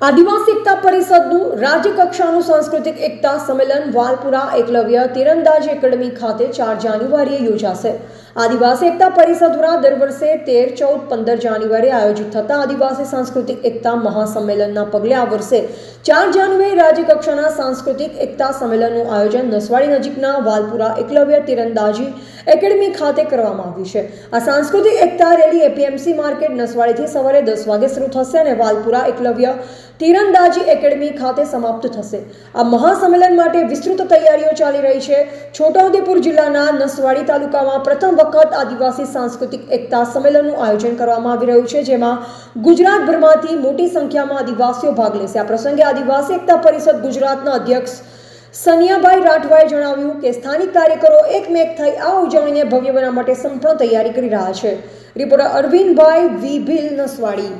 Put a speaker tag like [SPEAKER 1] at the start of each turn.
[SPEAKER 1] આદિવાસી એકતા પરિષદનું રાજ્યકક્ષાનું સાંસ્કૃતિક એકતા સંમેલન વાલપુરા એકલવ્ય તીરંદાજી એકેડમી ખાતે ચાર જાન્યુઆરીએ યોજાશે. આદિવાસી એકતા પરિષદ દ્વારા દર વર્ષે તેર, ચૌદ, પંદર જાન્યુઆરી આયોજિત થતા આદિવાસી સાંસ્કૃતિક એકતા મહાસંમેલનના પગલે આ વર્ષે ચાર જાન્યુઆરી રાજ્યકક્ષાના સાંસ્કૃતિક એકતા સંમેલનનું આયોજન નસવાડી નજીકના વાલપુરા એકલવ્ય તીરંદાજી એકેડમી ખાતે કરવામાં આવ્યું છે. આ સાંસ્કૃતિક એકતા રેલી એપીએમસી માર્કેટ નસવાડીથી સવારે દસ વાગે શરૂ થશે અને વાલપુરા એકલવ્ય તીરંદાજી એકેડમી ખાતે સમાપ્ત થશે. આ મહાસંમેલન માટે વિસ્તૃત તૈયારીઓ ચાલી રહી છે. છોટાઉદેપુર જિલ્લાના નસવાડી તાલુકામાં પ્રથમ વખત આદિવાસી સાંસ્કૃતિક એકતા સંમેલનનું આયોજન કરવામાં આવી રહ્યું છે, જેમાં ગુજરાતભરમાંથી મોટી સંખ્યામાં આદિવાસીઓ ભાગ લેશે. આ પ્રસંગે આદિવાસી એકતા પરિષદ ગુજરાતના અધ્યક્ષ સનિયાભાઈ રાઠવાએ જણાવ્યું કે સ્થાનિક કાર્યકરો એકમેક થઈ આ ઉજવણીને ભવ્ય બનાવવા માટે સંપૂર્ણ તૈયારી કરી રહ્યા છે. Reporter Arvindbhai V Bhil Naswadi.